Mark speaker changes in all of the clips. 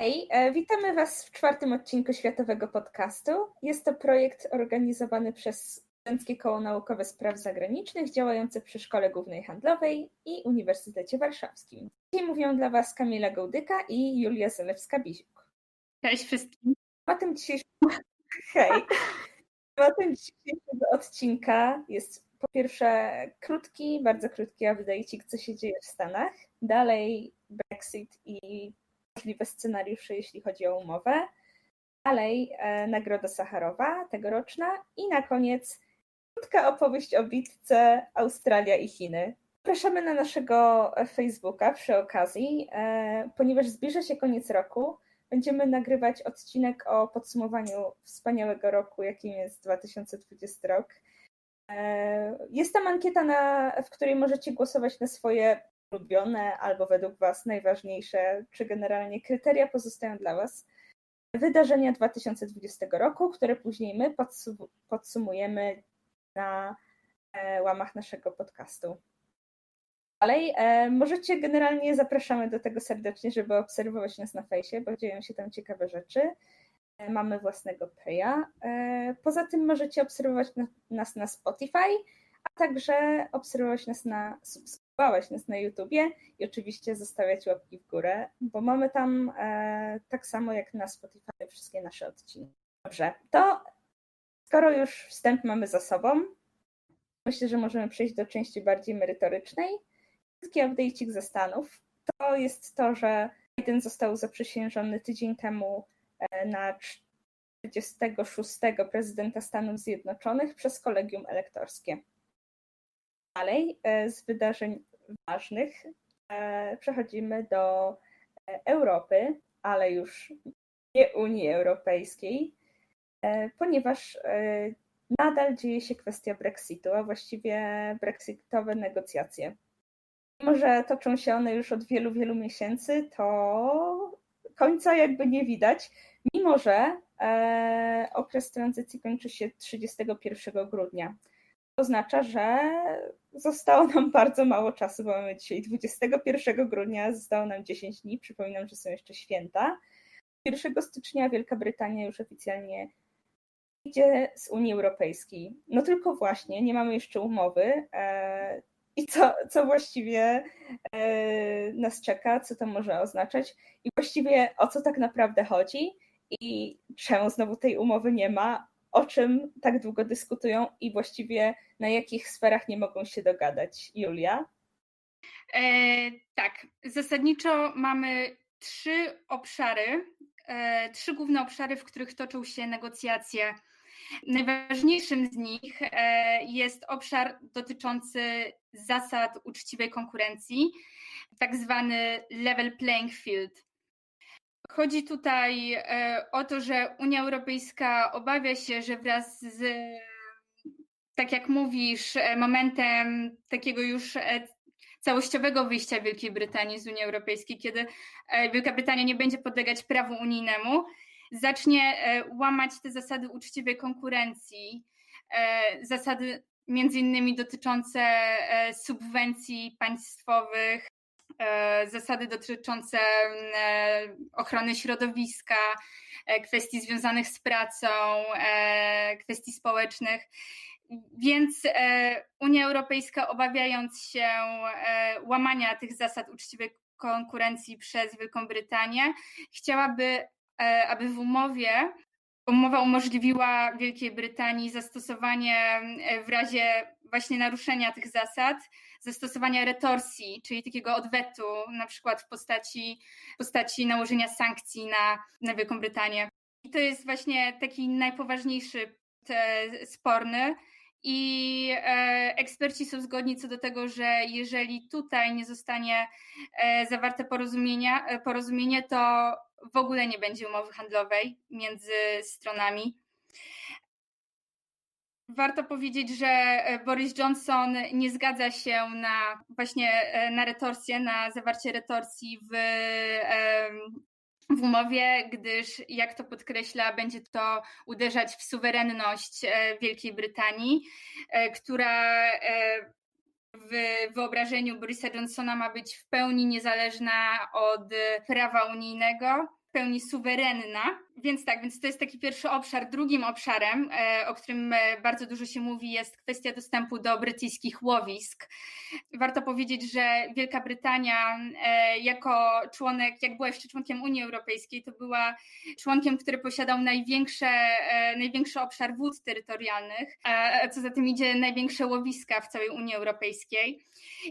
Speaker 1: Hej, e, witamy Was w czwartym odcinku Światowego Podcastu. Jest to projekt organizowany przez Studenckie Koło Naukowe Spraw Zagranicznych działające przy Szkole Głównej Handlowej i Uniwersytecie Warszawskim. Dzisiaj mówią dla Was Kamila Gołdyka i Julia Zalewska-Biziuk.
Speaker 2: Cześć wszystkim.
Speaker 1: Tematem dzisiejszego... Hej. Tematem dzisiejszego odcinka jest po pierwsze krótki, bardzo krótki update, co się dzieje w Stanach. Dalej Brexit i możliwe scenariusze, jeśli chodzi o umowę. Dalej e, Nagroda Sacharowa tegoroczna i na koniec krótka opowieść o bitce Australia i Chiny. Zapraszamy na naszego Facebooka przy okazji, e, ponieważ zbliża się koniec roku. Będziemy nagrywać odcinek o podsumowaniu wspaniałego roku, jakim jest 2020 rok. E, jest tam ankieta, na, w której możecie głosować na swoje ulubione albo według Was najważniejsze, czy generalnie kryteria pozostają dla Was wydarzenia 2020 roku, które później my podsumujemy na e, łamach naszego podcastu. Dalej, e, możecie generalnie zapraszamy do tego serdecznie, żeby obserwować nas na fejsie, bo dzieją się tam ciekawe rzeczy. E, mamy własnego Peja. Poza tym możecie obserwować nas na Spotify, a także obserwować nas na nas na YouTubie i oczywiście zostawiać łapki w górę, bo mamy tam e, tak samo jak na Spotify wszystkie nasze odcinki. Dobrze, to skoro już wstęp mamy za sobą, myślę, że możemy przejść do części bardziej merytorycznej. Krótki update'ik ze Stanów. To jest to, że Biden został zaprzysiężony tydzień temu e, na 46. prezydenta Stanów Zjednoczonych przez kolegium elektorskie. Dalej e, z wydarzeń ważnych e, przechodzimy do e, Europy, ale już nie Unii Europejskiej, ponieważ nadal dzieje się kwestia Brexitu, a właściwie brexitowe negocjacje. Mimo, że toczą się one już od wielu, wielu miesięcy, to końca jakby nie widać, mimo że okres tranzycji kończy się 31 grudnia oznacza, że zostało nam bardzo mało czasu, bo mamy dzisiaj 21 grudnia, zostało nam 10 dni. Przypominam, że są jeszcze święta. 1 stycznia Wielka Brytania już oficjalnie idzie z Unii Europejskiej. No tylko właśnie, nie mamy jeszcze umowy. E, I co, co właściwie e, nas czeka, co to może oznaczać i właściwie o co tak naprawdę chodzi i czemu znowu tej umowy nie ma, o czym tak długo dyskutują i właściwie na jakich sferach nie mogą się dogadać. Julia?
Speaker 2: E, tak, zasadniczo mamy trzy obszary, e, trzy główne obszary, w których toczą się negocjacje. Najważniejszym z nich e, jest obszar dotyczący zasad uczciwej konkurencji, tak zwany level playing field. Chodzi tutaj e, o to, że Unia Europejska obawia się, że wraz z, tak jak mówisz, e, momentem takiego już e, całościowego wyjścia Wielkiej Brytanii z Unii Europejskiej, kiedy Wielka Brytania nie będzie podlegać prawu unijnemu, zacznie łamać te zasady uczciwej konkurencji, zasady między innymi dotyczące subwencji państwowych, E, zasady dotyczące e, ochrony środowiska, e, kwestii związanych z pracą, kwestii społecznych. Więc Unia Europejska, obawiając się łamania tych zasad uczciwej konkurencji przez Wielką Brytanię, chciałaby, aby w umowie umowa umożliwiła Wielkiej Brytanii zastosowanie w razie właśnie naruszenia tych zasad zastosowania retorsji, czyli takiego odwetu, na przykład w postaci, postaci nałożenia sankcji na, na Wielką Brytanię. I to jest właśnie taki najpoważniejszy sporny. I e, eksperci są zgodni co do tego, że jeżeli tutaj nie zostanie e, zawarte porozumienia, e, porozumienie, to w ogóle nie będzie umowy handlowej między stronami. Warto powiedzieć, że Boris Johnson nie zgadza się na właśnie na retorsję, na zawarcie retorsji w, w umowie, gdyż, jak to podkreśla, będzie to uderzać w suwerenność e, Wielkiej Brytanii, która w wyobrażeniu Borisa Johnsona ma być w pełni niezależna od prawa unijnego w pełni suwerenna. Więc tak, więc to jest taki pierwszy obszar. Drugim obszarem, e, o którym e, bardzo dużo się mówi, jest kwestia dostępu do brytyjskich łowisk. Warto powiedzieć, że Wielka Brytania e, jako członek, jak była jeszcze członkiem Unii Europejskiej, to była członkiem, który posiadał największe, największy obszar wód terytorialnych, a co za tym idzie największe łowiska w całej Unii Europejskiej.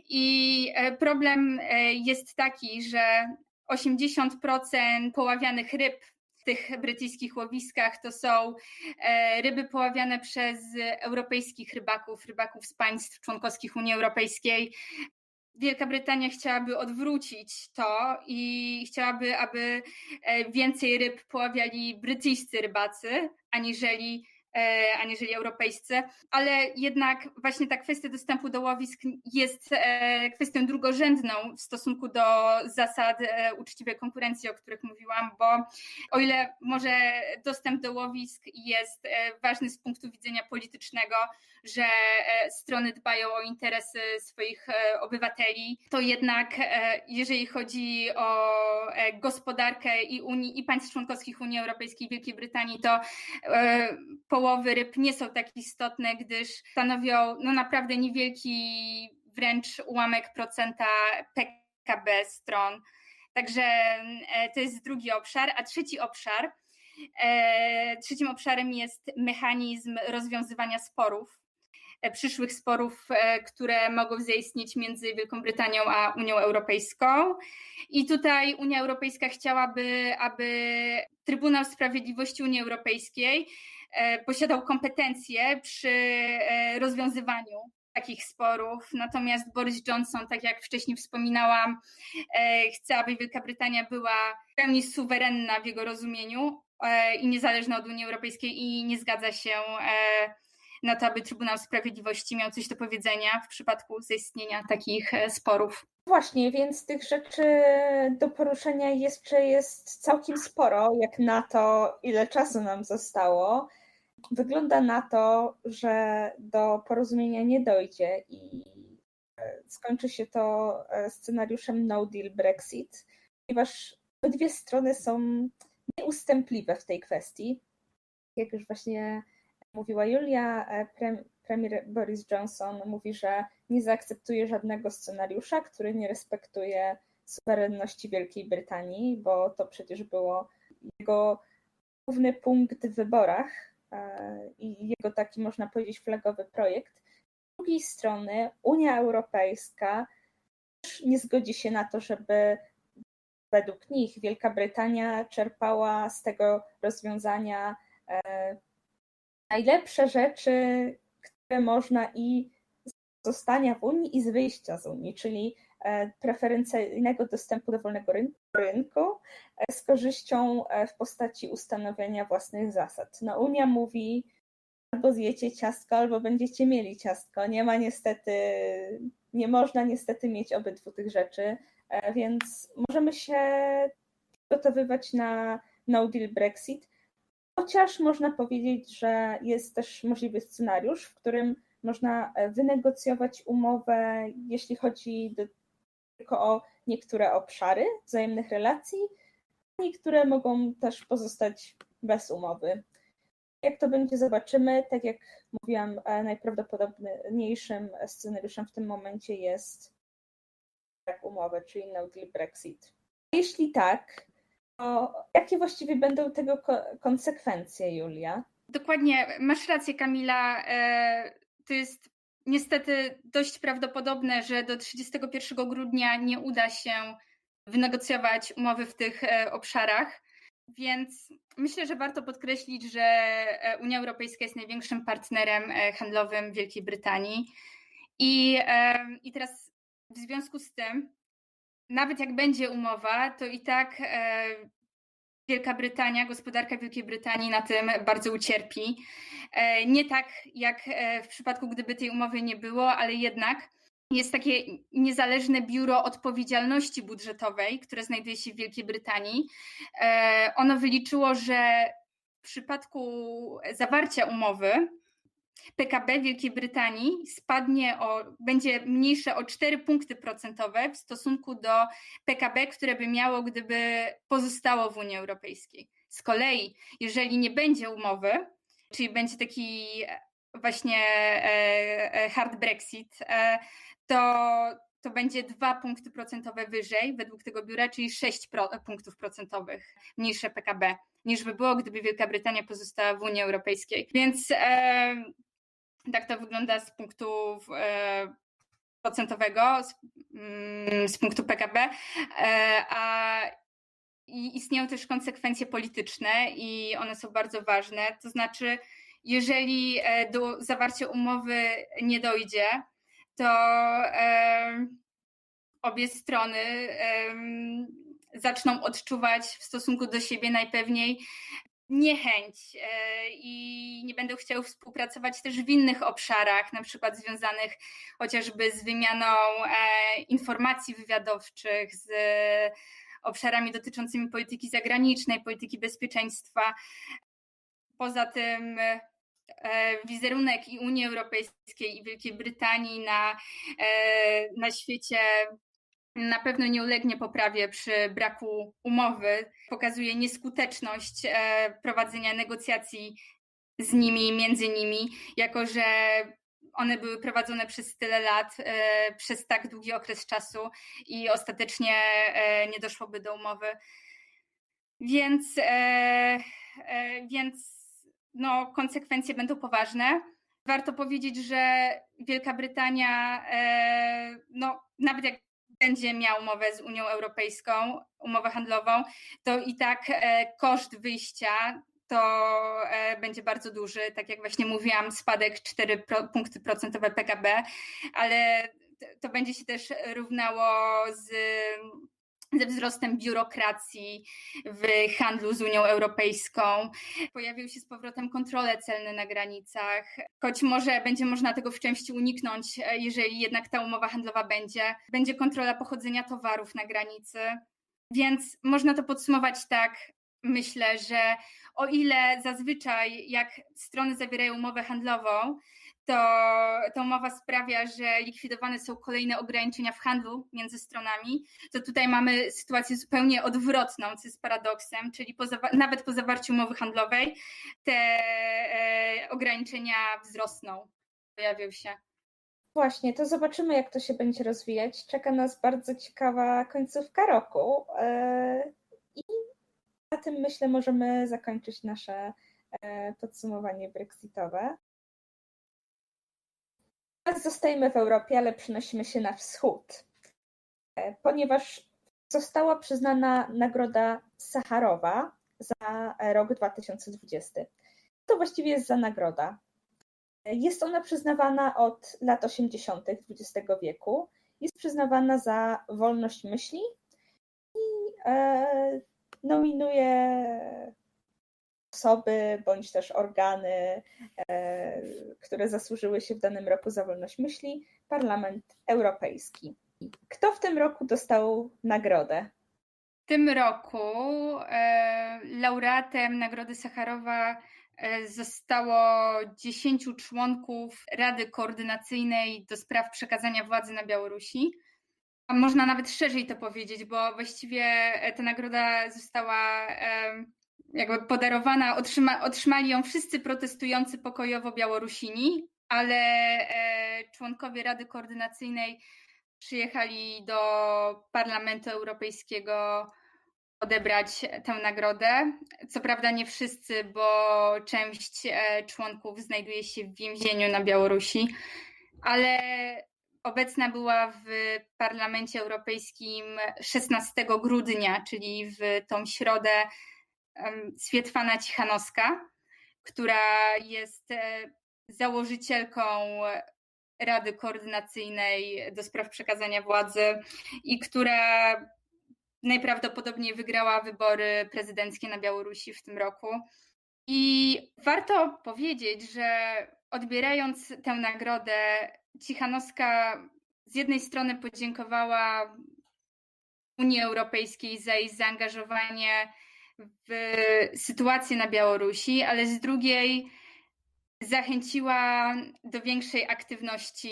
Speaker 2: I problem jest taki, że 80% poławianych ryb w tych brytyjskich łowiskach to są e, ryby poławiane przez europejskich rybaków, rybaków z państw członkowskich Unii Europejskiej. Wielka Brytania chciałaby odwrócić to i chciałaby, aby e, więcej ryb poławiali brytyjscy rybacy, aniżeli aniżeli europejscy, ale jednak właśnie ta kwestia dostępu do łowisk jest e, kwestią drugorzędną w stosunku do zasad e, uczciwej konkurencji, o których mówiłam, bo o ile może dostęp do łowisk jest e, ważny z punktu widzenia politycznego, że e, strony dbają o interesy swoich e, obywateli, to jednak e, jeżeli chodzi o gospodarkę i, Unii, i państw członkowskich Unii Europejskiej i Wielkiej Brytanii, to połowy ryb nie są tak istotne, gdyż stanowią no naprawdę niewielki wręcz ułamek procenta PKB stron. Także to jest drugi obszar, a trzeci obszar, trzecim obszarem jest mechanizm rozwiązywania sporów, przyszłych sporów, e, które mogą zaistnieć między Wielką Brytanią a Unią Europejską. I tutaj Unia Europejska chciałaby, aby Trybunał Sprawiedliwości Unii Europejskiej e, posiadał kompetencje przy e, rozwiązywaniu takich sporów. Natomiast Boris Johnson, tak jak wcześniej wspominałam, e, chce, aby Wielka Brytania była w pełni suwerenna w jego rozumieniu e, i niezależna od Unii Europejskiej i nie zgadza się e, na to, aby Trybunał Sprawiedliwości miał coś do powiedzenia w przypadku zaistnienia takich e, sporów.
Speaker 1: Właśnie, więc tych rzeczy do poruszenia jeszcze jest całkiem sporo, jak na to, ile czasu nam zostało. Wygląda na to, że do porozumienia nie dojdzie i e, skończy się to e, scenariuszem no deal Brexit, ponieważ obydwie strony są nieustępliwe w tej kwestii. Jak już właśnie mówiła Julia, e, pre- premier Boris Johnson mówi, że nie zaakceptuje żadnego scenariusza, który nie respektuje suwerenności Wielkiej Brytanii, bo to przecież było jego główny punkt w wyborach e, i jego taki, można powiedzieć, flagowy projekt. Z drugiej strony Unia Europejska też nie zgodzi się na to, żeby według nich Wielka Brytania czerpała z tego rozwiązania e, najlepsze rzeczy, które można i z zostania w Unii i z wyjścia z Unii, czyli e, preferencyjnego dostępu do wolnego ryn- rynku e, z korzyścią e, w postaci ustanowienia własnych zasad. No, Unia mówi, albo zjecie ciastko, albo będziecie mieli ciastko. Nie ma niestety, nie można niestety mieć obydwu tych rzeczy, więc możemy się przygotowywać na no deal Brexit. Chociaż można powiedzieć, że jest też możliwy scenariusz, w którym można e, wynegocjować umowę, jeśli chodzi do, tylko o niektóre obszary wzajemnych relacji, niektóre mogą też pozostać bez umowy. Jak to będzie, zobaczymy. Tak jak mówiłam, e, najprawdopodobniejszym scenariuszem w tym momencie jest brak umowy, czyli no deal Brexit. Jeśli tak, jakie właściwie będą tego ko- konsekwencje, Julia?
Speaker 2: Dokładnie, masz rację, Kamila. e, To jest niestety dość prawdopodobne, że do 31 grudnia nie uda się wynegocjować umowy w tych e, obszarach. Więc myślę, że warto podkreślić, że e, Unia Europejska jest największym partnerem handlowym Wielkiej Brytanii. I, I teraz w związku z tym, nawet jak będzie umowa, to i tak e, Wielka Brytania, gospodarka Wielkiej Brytanii na tym bardzo ucierpi. E, Nie tak jak e, w przypadku, gdyby tej umowy nie było, ale jednak jest takie niezależne biuro odpowiedzialności budżetowej, które znajduje się w Wielkiej Brytanii. Ono wyliczyło, że w przypadku zawarcia umowy PKB Wielkiej Brytanii spadnie o, będzie mniejsze o 4 punkty procentowe w stosunku do PKB, które by miało, gdyby pozostało w Unii Europejskiej. Z kolei, jeżeli nie będzie umowy, czyli będzie taki właśnie e, e, hard Brexit, e, to, to będzie 2 punkty procentowe wyżej według tego biura, czyli 6 pro, punktów procentowych mniejsze PKB niż by było, gdyby Wielka Brytania pozostała w Unii Europejskiej. Więc e, tak to wygląda z punktu e, procentowego, z, mm, z, punktu PKB, e, a istnieją też konsekwencje polityczne i one są bardzo ważne. To znaczy, jeżeli e, do zawarcia umowy nie dojdzie, to obie strony zaczną odczuwać w stosunku do siebie najpewniej niechęć e, i nie będą chciały współpracować też w innych obszarach, na przykład związanych chociażby z wymianą e, informacji wywiadowczych, z obszarami dotyczącymi polityki zagranicznej, polityki bezpieczeństwa. Poza tym e, wizerunek i Unii Europejskiej i Wielkiej Brytanii na, na świecie na pewno nie ulegnie poprawie przy braku umowy. Pokazuje nieskuteczność e, prowadzenia negocjacji z nimi, między nimi, jako że one były prowadzone przez tyle lat, e, przez tak długi okres czasu i ostatecznie e, nie doszłoby do umowy. Więc, więc no, konsekwencje będą poważne. Warto powiedzieć, że Wielka Brytania, no, nawet jak będzie miał umowę z Unią Europejską, umowę handlową, to i tak e, koszt wyjścia to e, będzie bardzo duży. Tak jak właśnie mówiłam, spadek 4 punkty procentowe PKB, ale to będzie się też równało z ze wzrostem biurokracji w handlu z Unią Europejską. Pojawiły się z powrotem kontrole celne na granicach, choć może będzie można tego w części uniknąć, jeżeli jednak ta umowa handlowa będzie. Będzie kontrola pochodzenia towarów na granicy. Więc można to podsumować tak, myślę, że o ile zazwyczaj jak strony zawierają umowę handlową, to ta umowa sprawia, że likwidowane są kolejne ograniczenia w handlu między stronami, to tutaj mamy sytuację zupełnie odwrotną, co jest paradoksem, czyli po nawet po zawarciu umowy handlowej te e, ograniczenia wzrosną, pojawią się.
Speaker 1: Właśnie, to zobaczymy, jak to się będzie rozwijać. Czeka nas bardzo ciekawa końcówka roku. E, I na tym myślę, możemy zakończyć nasze e, podsumowanie brexitowe. Teraz zostajemy w Europie, ale przenosimy się na wschód, e, ponieważ została przyznana nagroda Sacharowa za rok 2020. To właściwie jest za nagroda. Jest ona przyznawana od lat 80. XX wieku. Jest przyznawana za wolność myśli i e, nominuje osoby bądź też organy, e, które zasłużyły się w danym roku za wolność myśli, Parlament Europejski. Kto w tym roku dostał nagrodę?
Speaker 2: W tym roku e, laureatem Nagrody Sacharowa e, zostało 10 członków Rady Koordynacyjnej do spraw przekazania władzy na Białorusi. A można nawet szerzej to powiedzieć, bo właściwie ta nagroda została jakby podarowana, otrzyma, otrzymali ją wszyscy protestujący pokojowo Białorusini, ale e, członkowie Rady Koordynacyjnej przyjechali do Parlamentu Europejskiego odebrać tę nagrodę. Co prawda nie wszyscy, bo część e, członków znajduje się w więzieniu na Białorusi, ale obecna była w Parlamencie Europejskim 16 grudnia, czyli w tą środę Swietłana Cichanowska, która jest e, założycielką Rady Koordynacyjnej do spraw przekazania władzy i która najprawdopodobniej wygrała wybory prezydenckie na Białorusi w tym roku. I warto powiedzieć, że odbierając tę nagrodę, Cichanowska z jednej strony podziękowała Unii Europejskiej za jej zaangażowanie w sytuację na Białorusi, ale z drugiej zachęciła do większej aktywności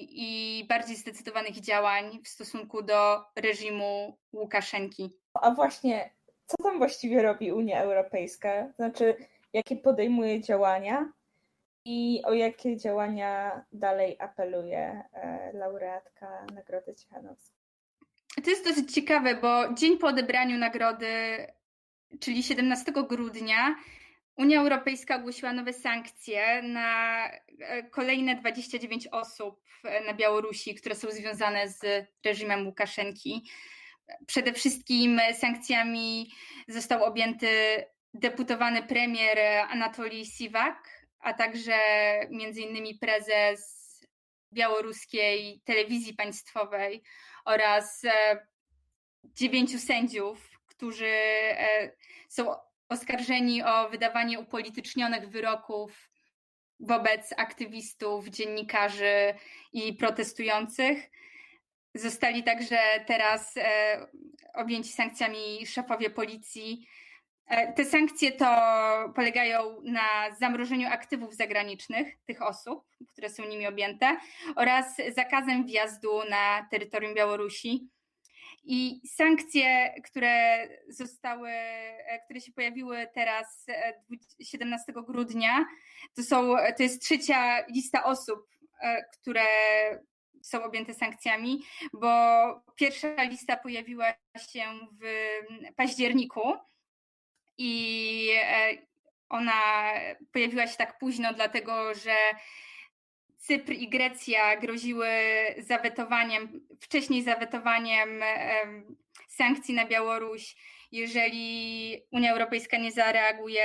Speaker 2: i bardziej zdecydowanych działań w stosunku do reżimu Łukaszenki.
Speaker 1: A właśnie, co tam właściwie robi Unia Europejska? Znaczy, jakie podejmuje działania i o jakie działania dalej apeluje e, laureatka Nagrody Cichanowskiej?
Speaker 2: To jest dosyć ciekawe, bo dzień po odebraniu nagrody, czyli 17 grudnia, Unia Europejska ogłosiła nowe sankcje na e, kolejne 29 osób e, na Białorusi, które są związane z reżimem Łukaszenki. Przede wszystkim sankcjami został objęty deputowany premier Anatolij Siwak, a także między innymi prezes białoruskiej telewizji państwowej oraz e, dziewięciu sędziów, którzy e, są oskarżeni o wydawanie upolitycznionych wyroków wobec aktywistów, dziennikarzy i protestujących. Zostali także teraz e, objęci sankcjami szefowie policji. E, Te sankcje to polegają na zamrożeniu aktywów zagranicznych tych osób, które są nimi objęte, oraz zakazem wjazdu na terytorium Białorusi. I sankcje, które zostały, e, które się pojawiły teraz e, dwu- 17 grudnia, to, są, to jest trzecia lista osób, e, które są objęte sankcjami, bo pierwsza lista pojawiła się w październiku i e, ona pojawiła się tak późno, dlatego że Cypr i Grecja groziły zawetowaniem, wcześniej zawetowaniem em, sankcji na Białoruś, jeżeli Unia Europejska nie zareaguje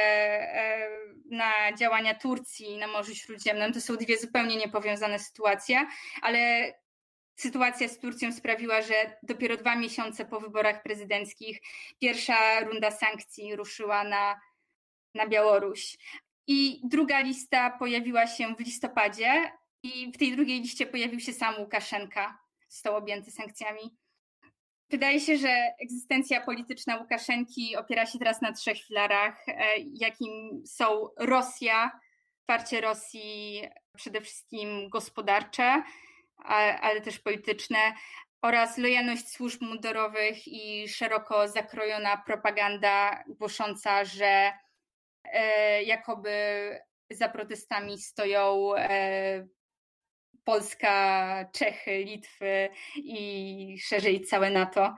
Speaker 2: na działania Turcji na Morzu Śródziemnym. To są dwie zupełnie niepowiązane sytuacje, ale sytuacja z Turcją sprawiła, że dopiero dwa miesiące po wyborach prezydenckich pierwsza runda sankcji ruszyła na, na Białoruś. I druga lista pojawiła się w listopadzie, i w tej drugiej liście pojawił się sam Łukaszenka, został objęty sankcjami. Wydaje się, że egzystencja polityczna Łukaszenki opiera się teraz na trzech filarach, e, jakim są Rosja, wsparcie Rosji przede wszystkim gospodarcze, ale też polityczne, oraz lojalność służb mundurowych i szeroko zakrojona propaganda głosząca, że e, jakoby za protestami stoją e, Polska, Czechy, Litwy i szerzej całe NATO.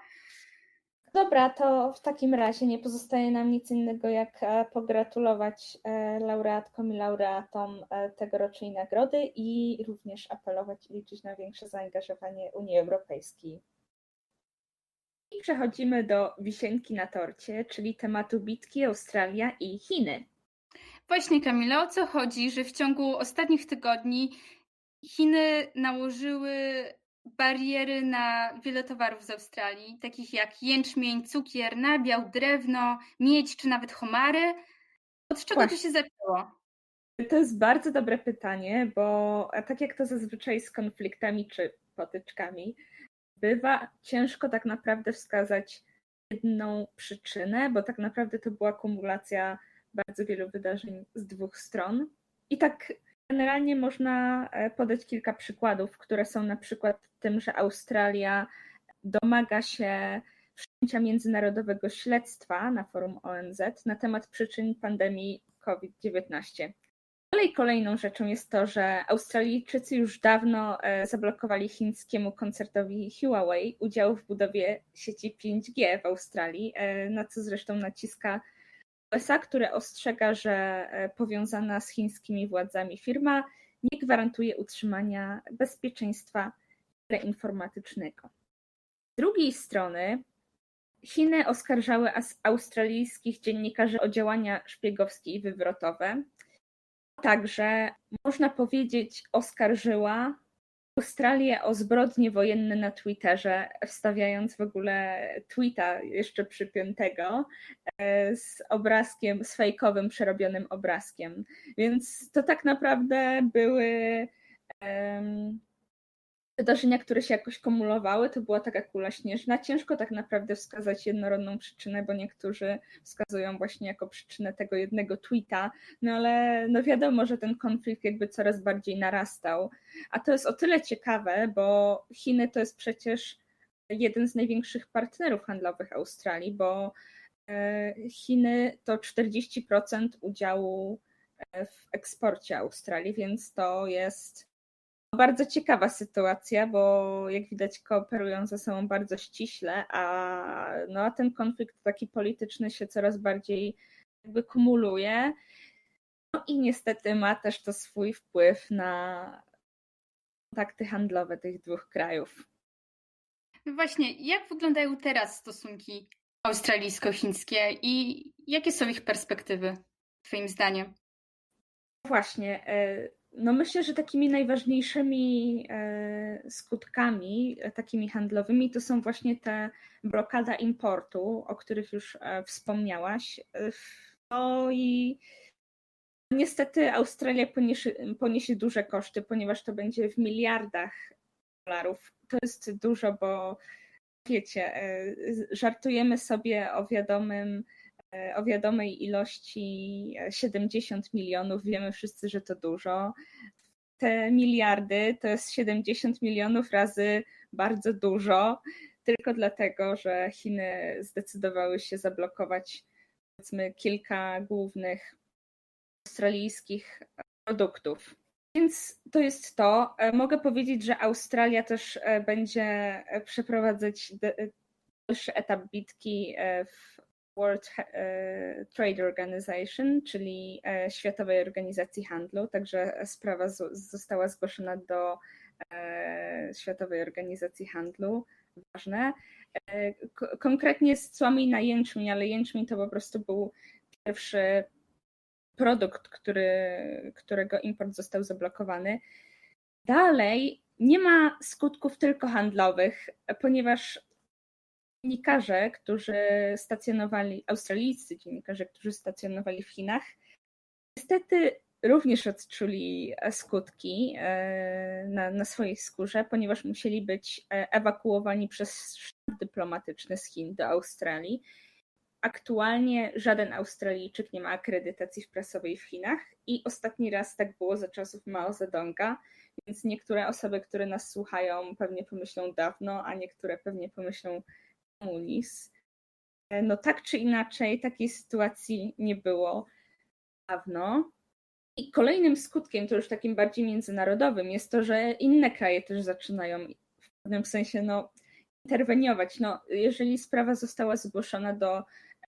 Speaker 1: Dobra, to w takim razie nie pozostaje nam nic innego, jak e, pogratulować e, laureatkom i laureatom e, tegorocznej nagrody i również apelować i liczyć na większe zaangażowanie Unii Europejskiej. I przechodzimy do wisienki na torcie, czyli tematu bitki Australia i Chiny.
Speaker 2: Właśnie, Kamila, o co chodzi, że w ciągu ostatnich tygodni Chiny nałożyły bariery na wiele towarów z Australii, takich jak jęczmień, cukier, nabiał, drewno, miedź czy nawet homary. Od czego to
Speaker 1: Właśnie.
Speaker 2: się zaczęło?
Speaker 1: To jest bardzo dobre pytanie, bo tak jak to zazwyczaj z konfliktami czy potyczkami, bywa ciężko tak naprawdę wskazać jedną przyczynę, bo tak naprawdę to była kumulacja bardzo wielu wydarzeń z dwóch stron. I tak generalnie można e, podać kilka przykładów, które są na przykład tym, że Australia domaga się wszczęcia międzynarodowego śledztwa na forum ONZ na temat przyczyn pandemii COVID-19. Dalej kolejną rzeczą jest to, że Australijczycy już dawno e, zablokowali chińskiemu koncertowi Huawei udział w budowie sieci 5G w Australii, e, na co zresztą naciska USA, które ostrzega, że e, powiązana z chińskimi władzami firma nie gwarantuje utrzymania bezpieczeństwa teleinformatycznego. Z drugiej strony Chiny oskarżały australijskich dziennikarzy o działania szpiegowskie i wywrotowe. Także można powiedzieć, oskarżyła Australię o zbrodnie wojenne na Twitterze, wstawiając w ogóle tweeta jeszcze przypiętego e, z obrazkiem, z fejkowym, przerobionym obrazkiem. Więc to tak naprawdę były em, wydarzenia, które się jakoś kumulowały, to była taka kula śnieżna. Ciężko tak naprawdę wskazać jednorodną przyczynę, bo niektórzy wskazują właśnie jako przyczynę tego jednego tweeta, no ale no wiadomo, że ten konflikt jakby coraz bardziej narastał. A to jest o tyle ciekawe, bo Chiny to jest przecież jeden z największych partnerów handlowych Australii, bo e, Chiny to 40% udziału e, w eksporcie Australii, więc to jest bardzo ciekawa sytuacja, bo jak widać kooperują ze sobą bardzo ściśle, a, no, a ten konflikt taki polityczny się coraz bardziej jakby kumuluje. No i niestety ma też to swój wpływ na kontakty handlowe tych dwóch krajów.
Speaker 2: No właśnie, jak wyglądają teraz stosunki australijsko-chińskie i jakie są ich perspektywy, Twoim zdaniem?
Speaker 1: Właśnie. No myślę, że takimi najważniejszymi e, skutkami, e, takimi handlowymi, to są właśnie te blokada importu, o których już e, wspomniałaś. No i niestety Australia poniesie, poniesie duże koszty, ponieważ to będzie w miliardach dolarów. To jest dużo, bo wiecie, żartujemy sobie o wiadomym o wiadomej ilości e, 70 milionów. Wiemy wszyscy, że to dużo. Te miliardy to jest 70 milionów razy bardzo dużo, tylko dlatego, że Chiny zdecydowały się zablokować powiedzmy kilka głównych australijskich produktów. Więc to jest to. E, Mogę powiedzieć, że Australia też e, będzie e, przeprowadzać dalszy etap bitki e, w World e, Trade Organization, czyli e, Światowej Organizacji Handlu. Także sprawa zo- została zgłoszona do e, Światowej Organizacji Handlu. Ważne. Ko- Konkretnie z cłami na jęczmień, ale jęczmień to po prostu był pierwszy produkt, który, którego import został zablokowany. Dalej nie ma skutków tylko handlowych, ponieważ dziennikarze, którzy stacjonowali, australijscy dziennikarze, którzy stacjonowali w Chinach, niestety również odczuli skutki e, na, na swojej skórze, ponieważ musieli być e, ewakuowani przez sztab dyplomatyczny z Chin do Australii. Aktualnie żaden Australijczyk nie ma akredytacji prasowej w Chinach i ostatni raz tak było za czasów Mao Zedonga, więc niektóre osoby, które nas słuchają, pewnie pomyślą dawno, a niektóre pewnie pomyślą komunizm. No tak czy inaczej, takiej sytuacji nie było dawno. I kolejnym skutkiem, to już takim bardziej międzynarodowym, jest to, że inne kraje też zaczynają w pewnym sensie no, interweniować. No, jeżeli sprawa została zgłoszona do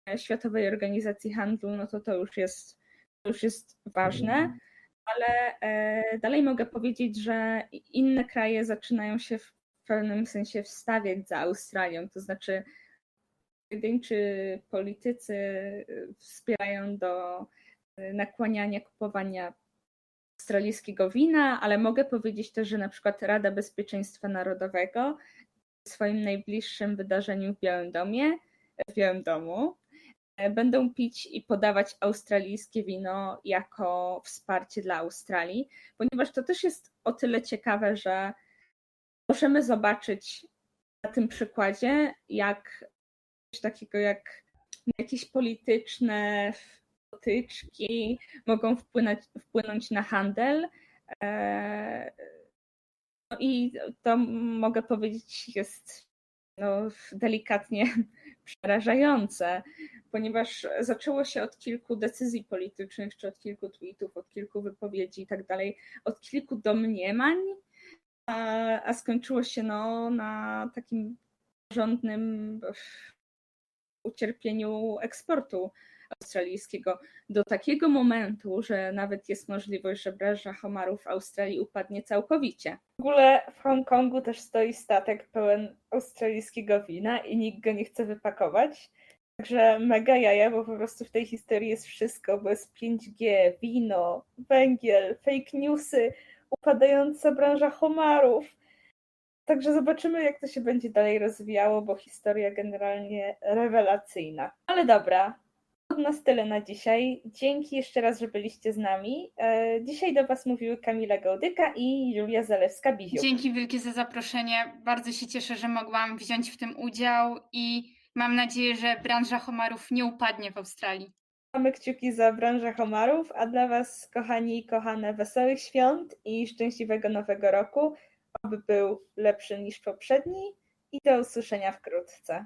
Speaker 1: e, Światowej Organizacji Handlu, no to to już jest, to już jest ważne, ale e, dalej mogę powiedzieć, że inne kraje zaczynają się w pewnym sensie wstawiać za Australią, to znaczy pojedynczy politycy y, wspierają do y, nakłaniania kupowania australijskiego wina, ale mogę powiedzieć też, że na przykład Rada Bezpieczeństwa Narodowego w swoim najbliższym wydarzeniu w Białym Domie, w Białym Domu e, będą pić i podawać australijskie wino jako wsparcie dla Australii, ponieważ to też jest o tyle ciekawe, że możemy zobaczyć na tym przykładzie, jak coś takiego jak jakieś polityczne potyczki mogą wpłynąć, wpłynąć na handel. E, No i to mogę powiedzieć jest no, delikatnie przerażające, ponieważ zaczęło się od kilku decyzji politycznych, czy od kilku tweetów, od kilku wypowiedzi i tak dalej, od kilku domniemań, a, a skończyło się no, na takim porządnym ucierpieniu eksportu australijskiego do takiego momentu, że nawet jest możliwość, że branża homarów w Australii upadnie całkowicie. W ogóle w Hongkongu też stoi statek pełen australijskiego wina i nikt go nie chce wypakować. Także mega jaja, bo po prostu w tej historii jest wszystko, bo jest 5G, wino, węgiel, fake newsy, upadająca branża homarów. Także zobaczymy, jak to się będzie dalej rozwijało, bo historia generalnie rewelacyjna. Ale dobra, od nas tyle na dzisiaj. Dzięki jeszcze raz, że byliście z nami. E, Dzisiaj do Was mówiły Kamila Gaudyka i Julia Zalewska-Biziuk.
Speaker 2: Dzięki wielkie za zaproszenie. Bardzo się cieszę, że mogłam wziąć w tym udział i mam nadzieję, że branża homarów nie upadnie w Australii.
Speaker 1: Mamy kciuki za branżę homarów, a dla Was, kochani i kochane, wesołych świąt i szczęśliwego nowego roku, aby był lepszy niż poprzedni i do usłyszenia wkrótce.